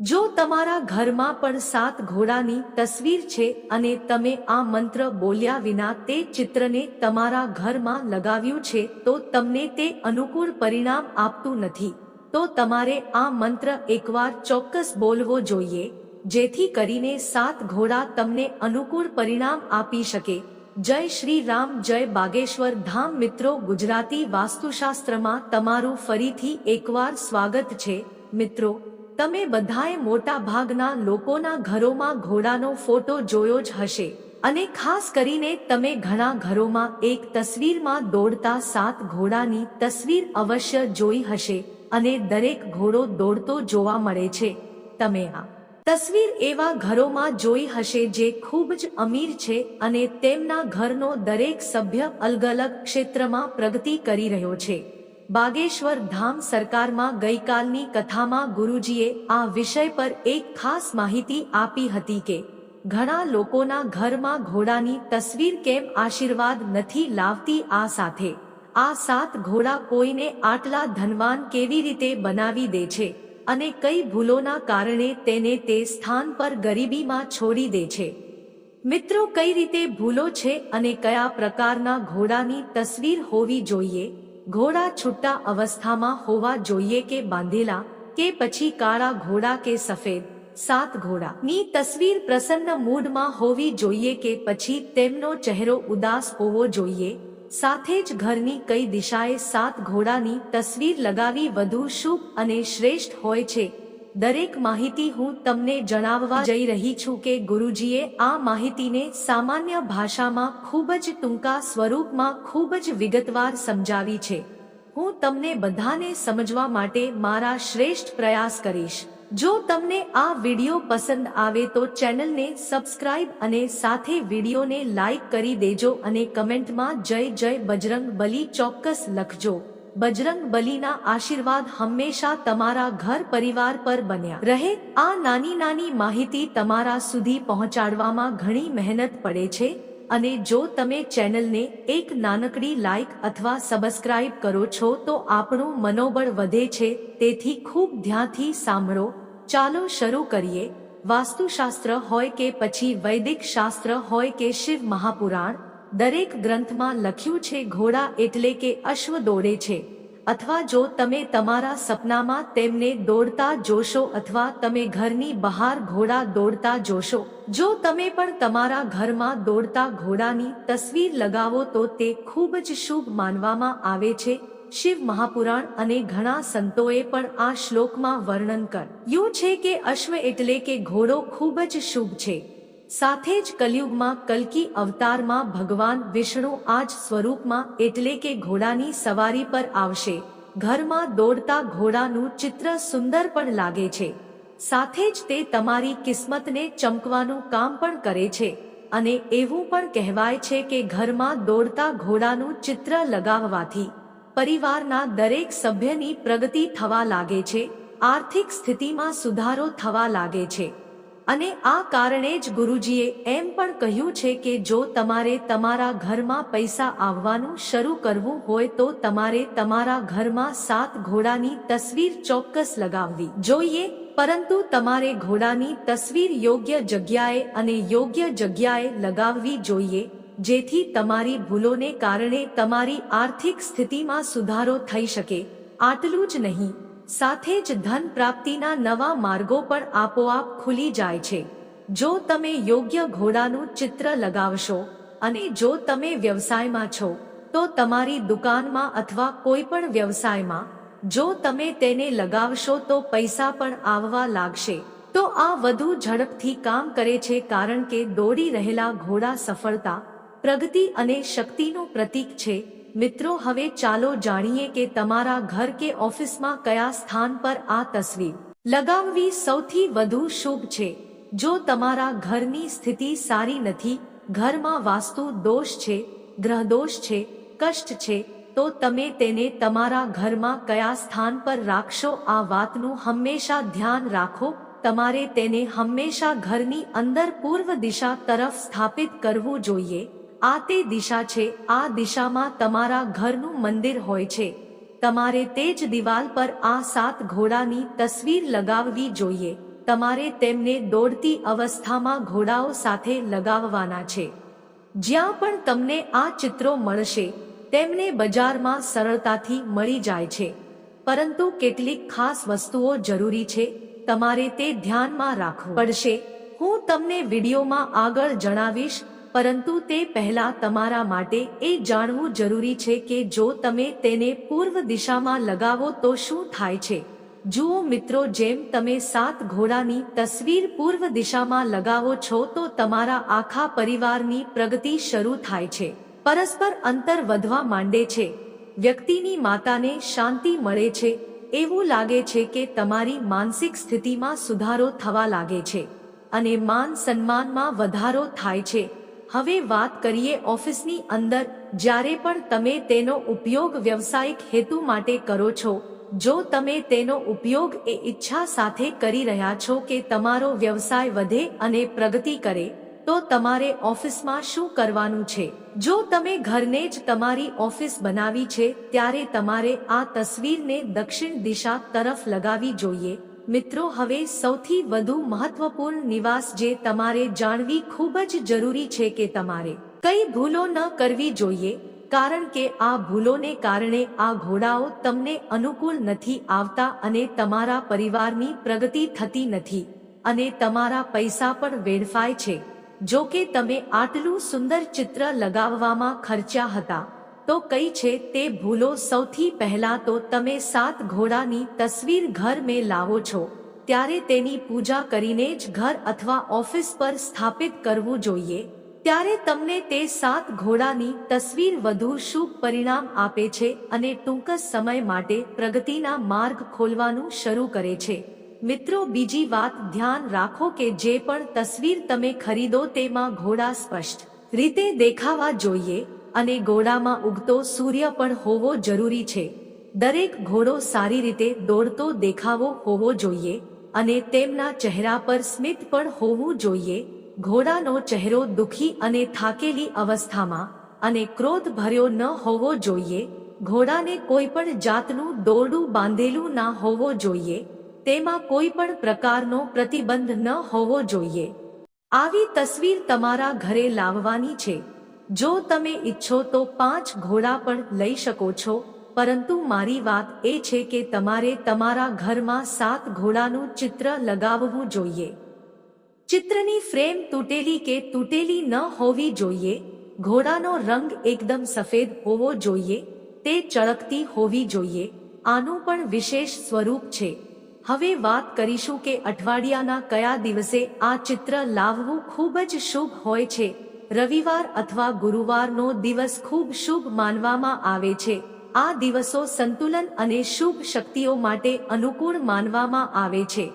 જો તમારા ઘરમાં પણ સાત ઘોડાની તસવીર છે અને તમે આ મંત્ર બોલ્યા વિના તે ચિત્રને તમારા ઘરમાં લગાવ્યું છે, તો તમને તે અનુકૂળ પરિણામ આપતું નથી. તો તમારે આ મંત્ર એકવાર ચોક્કસ બોલવો જોઈએ, જેથી કરીને સાત ઘોડા તમને અનુકૂળ પરિણામ આપી શકે. જય શ્રી રામ, જય બાગેશ્વર ધામ મિત્રો, ગુજરાતી વાસ્તુશાસ્ત્રમાં તમારું ફરીથી એકવાર સ્વાગત છે. મિત્રો તમે બધાએ મોટા ભાગના લોકોના ઘરોમાં ઘોડાનો ફોટો જોયો જ હશે. અને ખાસ કરીને તમે ઘણા ઘરોમાં એક તસવીરમાં દોડતા સાત ઘોડાની તસવીર અવશ્ય જોઈ હશે અને દરેક ઘોડો દોડતો જોવા મળે છે. તમે આ તસવીર એવા ઘરોમાં જોઈ હશે જે ખૂબ જ અમીર છે અને તેમના ઘરનો દરેક સભ્ય અલગ અલગ ક્ષેત્રમાં પ્રગતિ કરી રહ્યો છે. બાગેશ્વર ધામ સરકારમાં ગઈકાલની કથામાં ગુરુજીએ આ વિષય પર એક ખાસ માહિતી આપી હતી કે, ઘણા લોકોના ઘરમાં ઘોડાની તસવીર કેમ આશીર્વાદ નથી લાવતી આ સાથે? આ સાત ઘોડા કોઈને આટલા ધનવાન કેવી રીતે બનાવી દે છે? અને કઈ ભૂલોના કારણે તેને તે સ્થાન પર ગરીબીમાં છોડી દે છે? મિત્રો, કઈ રીતે ભૂલો છે અને કયા પ્રકારના ઘોડાની તસવીર હોવી જોઈએ? ઘોડા છૂટા અવસ્થામાં હોવા જોઈએ કે બાંધેલા કે પછી કાળા ઘોડા કે સફેદ? સાત ઘોડા. ની તસવીર પ્રસન્ન મૂડમાં હોવી જોઈએ કે પછી તેમનો ચહેરો ઉદાસ હોવો જોઈએ? સાથે જ ઘરની કઈ દિશાએ સાત ઘોડાની તસવીર લગાવી વધુ શુભ અને શ્રેષ્ઠ હોય છે? દરેક માહિતી હું તમને જણાવવા જઈ રહી છું કે ગુરુજીએ આ માહિતીને સામાન્ય ભાષામાં ખૂબ જ ટૂંકા સ્વરૂપમાં ખૂબ જ વિગતવાર સમજાવી છે. હું તમને બધાને સમજવા માટે મારા શ્રેષ્ઠ પ્રયાસ કરીશ. જો તમને આ વિડિયો પસંદ આવે તો ચેનલને સબસ્ક્રાઇબ અને સાથે વિડિયોને લાઈક કરી દેજો અને કમેન્ટમાં જય જય બજરંગ બલી ચોક્કસ લખજો. બજરંગ બલીના આશીર્વાદ હંમેશા તમારા ઘર પરિવાર પર બન્યા. રહે, આ નાની નાની માહિતી તમારા સુધી પહોંચાડવામાં ઘણી મહેનત પડે છે અને જો તમે ચેનલને એક નાનકડી લાઇક અથવા સબસ્ક્રાઇબ કરો છો તો આપણું મનોબળ વધે છે, તેથી ખૂબ ધ્યાનથી સાંભળો. ચાલો શરૂ કરીએ. વાસ્તુશાસ્ત્ર હોય કે પછી વૈદિક શાસ્ત્ર હોય કે શિવ મહાપુરાણ દરેક ગ્રંથમાં લખ્યું છે ઘોડા એટલે કે અશ્વ દોડે છે. અથવા જો તમે તમારા સપનામાં તેમને દોડતા જોશો અથવા તમે ઘરની બહાર ઘોડા દોડતા જોશો. જો તમે પણ તમારા ઘરમાં દોડતા ઘોડાની તસવીર લગાવો તો તે ખૂબ જ શુભ માનવામાં આવે છે. શિવ મહાપુરાણ અને ઘણા સંતોએ પણ આ શ્લોકમાં વર્ણન કર્યું છે કે અશ્વ એટલે કે ઘોડો ખૂબ જ શુભ છે. સાથે જ કલયુગમાં કલ્કી અવતારમાં ભગવાન વિષ્ણુ આજ સ્વરૂપમાં એટલે કે ઘોડાની સવારી પર આવશે. ઘરમાં દોડતા ઘોડાનું ચિત્ર સુંદર પણ લાગે છે. સાથે જ તે તમારી કિસ્મતને ચમકવાનું કામ પણ કરે છે. અને એવું પણ કહેવાય છે કે ઘરમાં દોડતા ઘોડાનું ચિત્ર લગાવવાથી પરિવારના દરેક સભ્યની પ્રગતિ થવા લાગે છે. આર્થિક સ્થિતિમાં સુધારો થવા લાગે છે. અને આ કારણે જ ગુરુજીએ એમ પણ કહ્યું છે કે જો તમારે તમારા ઘરમાં પૈસા આવવાનું શરૂ કરવું હોય તો તમારે તમારા ઘરમાં સાત ઘોડાની તસવીર ચોક્કસ લગાવવી જોઈએ, પરંતુ તમારે ઘોડાની તસવીર યોગ્ય જગ્યાએ અને યોગ્ય જગ્યાએ લગાવવી જોઈએ, જેથી તમારી ભૂલોને કારણે તમારી આર્થિક સ્થિતિમાં સુધારો થઈ શકે. આટલું જ નહીં. સાથે જ ધન પ્રાપ્તિના નવા માર્ગો પણ આપોઆપ ખુલી જાય છે. જો તમે યોગ્ય ઘોડાનું ચિત્ર લગાવશો અને જો તમે વ્યવસાયમાં છો, તો તમારી દુકાનમાં અથવા કોઈ પણ વ્યવસાયમાં, જો તમે તેને લગાવશો તો પૈસા પણ આવવા લાગશે. તો આ વધુ ઝડપથી કામ કરે છે કારણ કે દોડી રહેલા ઘોડા સફળતા, પ્રગતિ અને શક્તિનું પ્રતીક છે. મિત્રો, હવે ચાલો જાણીએ કે તમારા ઘર કે ઓફિસમાં કયા સ્થાન પર આ તસવીર લગાવવી સૌથી વધુ શુભ છે? જો તમારા ઘરની સ્થિતિ સારી નથી, ઘરમાં વાસ્તુ દોષ છે, ગ્રહદોષ છે, કષ્ટ છે, તો તમે તેને તમારા ઘરમાં કયા સ્થાન પર રાખશો? આ વાતનું હંમેશા ધ્યાન રાખો. તમારે તેને હંમેશા ઘરની અંદર પૂર્વ દિશા તરફ સ્થાપિત કરવું જોઈએ. આ તે દિશા છે, આ દિશામાં તમારા ઘરનું મંદિર હોય છે. તમારે તે જ દિવાલ પર આ સાત ઘોડાની તસવીર લગાવવી જોઈએ. તમારે તેમને દોડતી અવસ્થામાં ઘોડાઓ સાથે લગાવવાના છે. જ્યાં પણ તમને આ ચિત્રો મળશે, તેમને બજારમાં સરળતાથી મળી જાય છે. પરંતુ કેટલીક ખાસ વસ્તુઓ જરૂરી છે, તમારે તે ધ્યાનમાં રાખવું પડશે. હું તમને વિડીયોમાં આગળ જણાવીશ પરંતુ તે પહેલા તમારા માટે એ જાણવું જરૂરી છે કે જો તમે તેને પૂર્વ દિશામાં લગાવો તો શું થાય છે? જુઓ મિત્રો, જેમ તમે સાત ઘોડાની તસવીર પૂર્વ દિશામાં લગાવો છો, તો તમારા આખા પરિવારની પ્રગતિ શરૂ થાય છે. પરસ્પર અંતર વધવા માંડે છે. વ્યક્તિની માતાને શાંતિ મળે છે. એવું લાગે છે કે તમારી માનસિક સ્થિતિમાં સુધારો થવા લાગે છે અને માન સન્માનમાં વધારો થાય છે. હવે વાત કરીએ ઓફિસની અંદર, જ્યારે પણ તમે તેનો ઉપયોગ વ્યવસાયિક હેતુ માટે કરો છો, જો તમે તેનો ઉપયોગ એ ઈચ્છા સાથે કરી રહ્યા છો કે તમારો વ્યવસાય વધે અને પ્રગતિ કરે, તો તમારે ઓફિસમાં શું કરવાનું છે? જો તમે ઘરને જ તમારી ઓફિસ બનાવી છે, ત્યારે તમારે આ તસવીરને દક્ષિણ દિશા તરફ લગાવી જોઈએ. મિત્રો, હવે સૌથી વધુ મહત્વપૂર્ણ નિવાસ જે તમારે જાણવી ખૂબ જ જરૂરી છે કે તમારે કઈ ભૂલો ન કરવી જોઈએ, કારણ કે આ ભૂલોને કારણે આ ઘોડાઓ તમને અનુકૂળ નથી આવતા અને તમારા પરિવારની પ્રગતિ થતી નથી અને તમારા પૈસા પણ વેડફાય છે. જો કે તમે આટલું સુંદર ચિત્ર લગાવવામાં ખર્ચ્યા હતા તો કઈ છે, તે ભૂલો સૌથી પહેલા તો તમે સાત ઘોડાની તસવીર ઘર મેં લાવો છો. ત્યારે તેની પૂજા કરીને જ ઘર અથવા ઓફિસ પર સ્થાપિત કરવું જોઈએ. ત્યારે તમને તે સાત ઘોડાની તસવીર વધુ શુભ પરિણામ આપે છે અને ટૂંક સમય માટે પ્રગતિના માર્ગ ખોલવાનું શરૂ કરે છે. મિત્રો, બીજી વાત ધ્યાન રાખો કે જે પણ તસવીર તમે ખરીદો તેમાં ઘોડા સ્પષ્ટ રીતે દેખાવા જોઈએ. અને ઘોડામાં ઉગતો સૂર્ય પણ હોવો જરૂરી છે. દરેક ઘોડો સારી રીતે દોડતો દેખાવો હોવો જોઈએ અને તેમના ચહેરા પર સ્મિત પણ હોવું જોઈએ. ઘોડાનો ચહેરો દુખી અને થાકેલી અવસ્થામાં અને ક્રોધ ભર્યો ન હોવો જોઈએ. ઘોડાને કોઈ પણ જાતનું દોરડું બાંધેલું ના હોવો જોઈએ. તેમાં કોઈ પણ પ્રકારનો પ્રતિબંધ ન હોવો જોઈએ. આવી તસવીર તમારા ઘરે લાવવાની છે. જો તમે ઈચ્છો તો પાંચ ઘોડા પણ લઈ શકો છો, પરંતુ મારી વાત એ છે કે તમારે તમારા ઘરમાં સાત ઘોડાનું ચિત્ર લગાવવું જોઈએ. ચિત્રની ફ્રેમ તૂટેલી કે તૂટેલી ન હોવી જોઈએ, ઘોડાનો રંગ એકદમ સફેદ હોવો જોઈએ, તે ચળકતી હોવી જોઈએ, આનું પણ વિશેષ સ્વરૂપ છે. હવે વાત કરીશું કે અઠવાડિયાના કયા દિવસે આ ચિત્ર લાવવું ખૂબ જ શુભ હોય છે. રવિવાર અથવા ગુરુવારનો દિવસ ખૂબ શુભ માનવામાં આવે છે. આ દિવસો સંતુલન અને શુભ શક્તિઓ માટે અનુકૂળ માનવામાં આવે છે.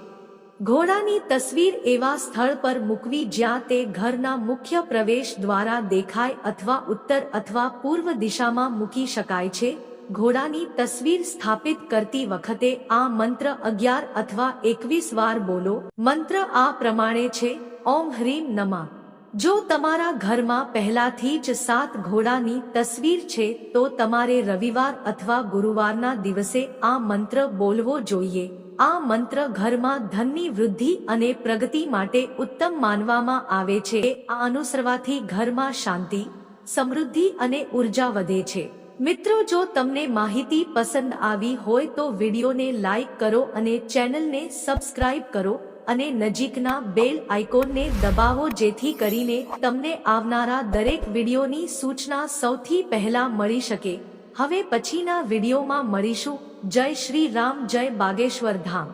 ઘોડાની તસવીર એવા સ્થળ પર મૂકવી જ્યાં તે ઘરના મુખ્ય પ્રવેશ દ્વારા દેખાય અથવા ઉત્તર અથવા પૂર્વ દિશામાં મૂકી શકાય છે. ઘોડાની તસવીર સ્થાપિત કરતી વખતે આ મંત્ર અગિયાર અથવા એકવીસ વાર બોલો. મંત્ર આ પ્રમાણે છે. ઓમ હ્રીમ નમા. જો તમારા ઘરમાં પહેલાથી જ સાત ઘોડાની તસવીર છે, તો તમારે રવિવાર અથવા ગુરુવારના દિવસે આ મંત્ર બોલવો જોઈએ. આ મંત્ર ઘરમાં ધનની વૃદ્ધિ અને પ્રગતિ માટે ઉત્તમ માનવામાં આવે છે. આ અનુસરવાથી ઘરમાં શાંતિ, સમૃદ્ધિ અને ઊર્જા વધે છે. મિત્રો, જો તમને માહિતી પસંદ આવી હોય તો વિડીયોને લાઈક કરો અને ચેનલને સબસ્ક્રાઇબ કરો. અને નજીકના બેલ આઇકોનને દબાવો જેથી કરીને તમને આવનારા દરેક વિડીયોની સૂચના સૌથી પહેલા મળી શકે. હવે પછીના વિડીયોમાં મળીશું. જય શ્રી રામ, જય બાગેશ્વર ધામ.